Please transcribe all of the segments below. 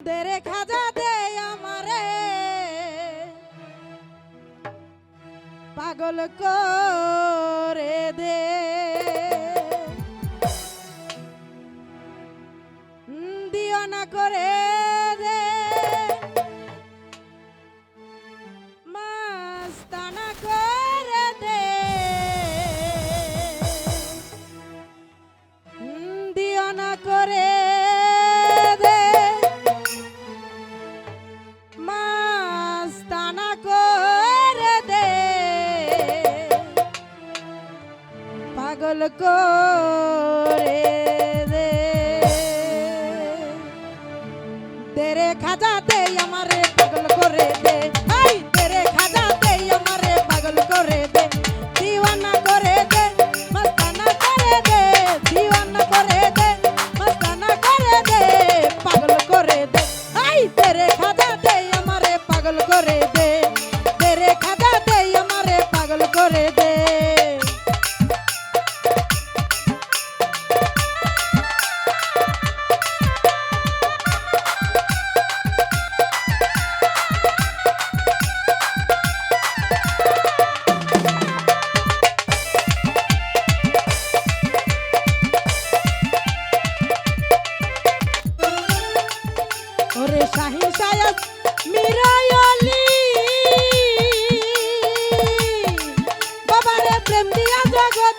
দেরে খাজা দে আমারে। পাগল করে দে। দিও না করে খাজাতে আমারে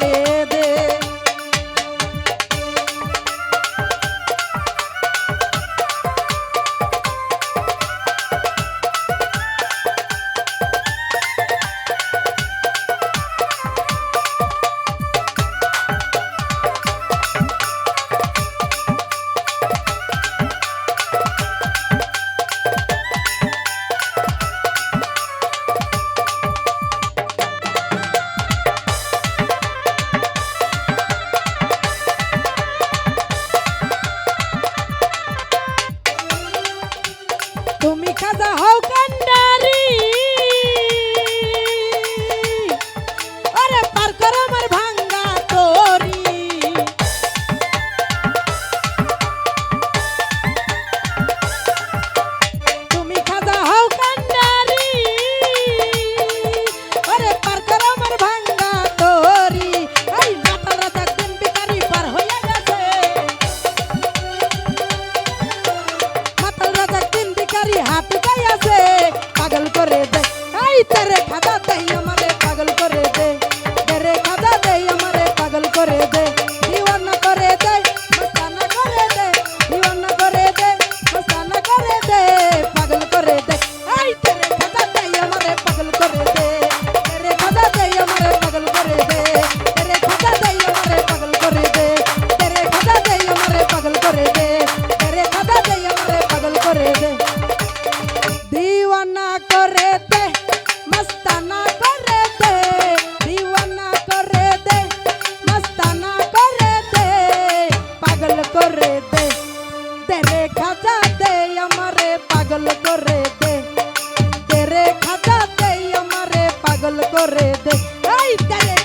señores. দে আমারে পাগল করে দে। তেরে খাজা দে আমারে পাগল করে দে। এই তেরে